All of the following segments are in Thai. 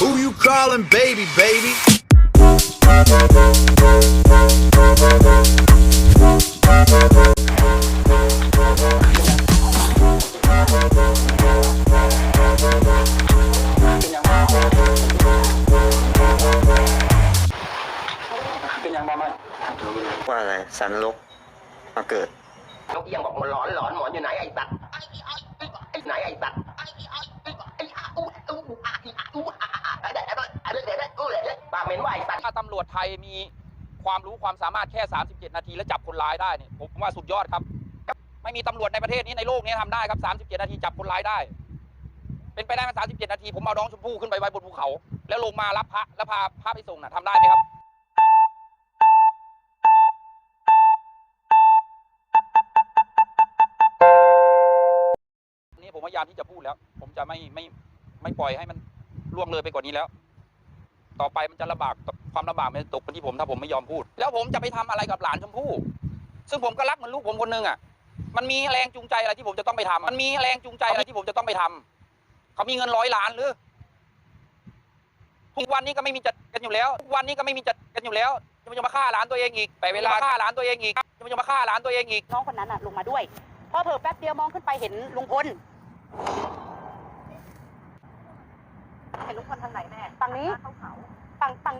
Who you calling baby, baby? เป็นยังไงมาว่าอะไรสันลกมาเกิดนกเอี้ยงบอกมันหลอนหลอนหมอนอยู่ไหนไอ้สัตว์ไอ้ไอ้ไอ้ไอ้ไหนไอ้สัตว์ เหม็นไอ้สัตว์ถ้าตำรวจไทยมีความรู้ความสามารถแค่ 37 นาทีแล้วจับคนร้ายได้เนี่ยผมว่าสุดยอดครับ ไม่มีตำรวจในประเทศนี้ในโลกนี้ทำได้ครับ 37 นาทีจับคนร้ายได้ เป็นไปได้ไหม37 นาที ผมเอาน้องชมพู่ขึ้นไปไว้บนภูเขา แล้วลงมารับพระแล้วพาพระไปส่งน่ะทำได้ไหมครับนี่ผมพยายามที่จะพูดแล้ว ผมจะไม่ไม่ไม่ปล่อยให้มันล่วงเลยไปกว่านี้แล้ว ต่อไปมันจะลำบากความลำบากมันจะตกเป็นที่ผมถ้าผมไม่ยอมพูด แล้วผมจะไปทำอะไรกับหลานชมพู่ซึ่งผมก็รักเหมือนลูกผมคนหนึงอะมันมีแรงจูงใจอะไรที่ผมจะต้องไปทำมันมีแรงจูงใจอะไรที่ผมจะต้องไปทำเขามีเงินร้อยล้านหรือทุกวันนี้ก็ไม่มีจัดกันอยู่แล้วทุกวันนี้ก็ไม่มีจัดกันอยู่แล้วจะมาจะมาฆ่าหลานตัวเองอีกแต่เวลาฆ่าหลานตัวเองอีกจะมาจะมาฆ่าหลานตัวเองอีกน้องคนนั้นอะลงมาด้วยพอเผลอแป๊บเดียวมองขึ้นไปเห็นลุงพลเห็นลุงพลทางไหนแม่ฝั่งนี้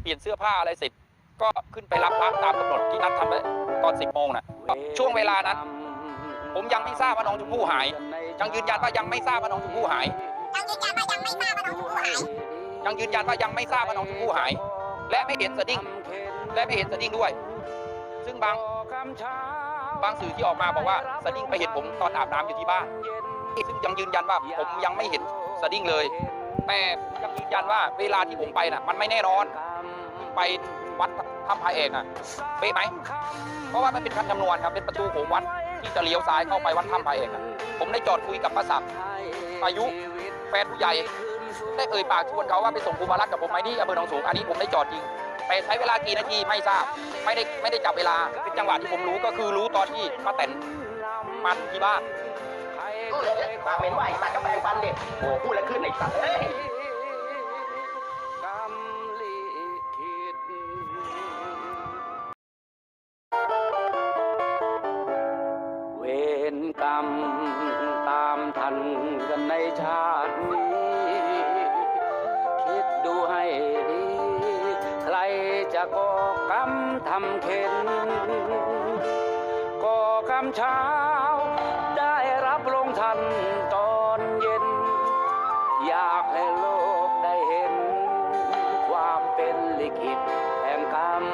เปลี่ยนเสื้อผ้าอะไรเสร็จ ก็ขึ้นไปรับพระตามกำหนดที่นัดทำไว้ตอน 10โมงน่ะช่วงเวลานั้น ผมยังไม่ทราบว่าน้องชมพู่หาย ยังยืนยันว่ายังไม่ทราบว่าน้องชมพู่หาย ยังยืนยันว่ายังไม่ทราบว่าน้องชมพู่หาย ยังยืนยันว่ายังไม่ทราบว่าน้องชมพู่หาย และไม่เห็นสดิ้ง และไม่เห็นสดิ้งด้วย ซึ่งบางบางสื่อที่ออกมาบอกว่าสดิ้งไปเห็นผมตอนอาบน้ำอยู่ที่บ้าน ซึ่งยังยืนยันว่าผมยังไม่เห็นสดิ้งเลย แต่ผมยังยืนยันว่าเวลาที่ผมไปน่ะมันไม่แน่นอนไปวัดถ้ำพระเอกอะเป๊ะไหมเพราะว่ามันเป็นคันจำนวนครับเป็นประตูของวัดที่จะเลี้ยวซ้ายเข้าไปวัดถ้ำพระเอกอะผมได้จอดคุยกับป้าศักดิ์อายุแฟนผู้ใหญ่ได้เอ่ยปากชวนเขาว่าไปส่งภูมิรัตน์กับผมไหมที่อำเภอหนองสูงอันนี้ผมได้จอดจริงแต่ใช้เวลากี่นาทีไม่ทราบไม่ได้ไม่ได้จับเวลาเป็นจังหวะที่ผมรู้ก็คือรู้ตอนที่ป้าแตนมาถึงที่บ้าน อู้เด็ดปากเหม็นไอ้สัตว์ก็แปลงฟันเด็กโอ้พูดแล้วขึ้นไอ้สัตว์เอ้ยกรรมตามทันกันในชาตินี้ คิดดูให้ดี ใครจะก่อกรรมทำเข็นก่อกรรมช้า ทันตอนเย็น อยากให้โลกได้เห็น ความเป็นลิขิตแห่งกรรม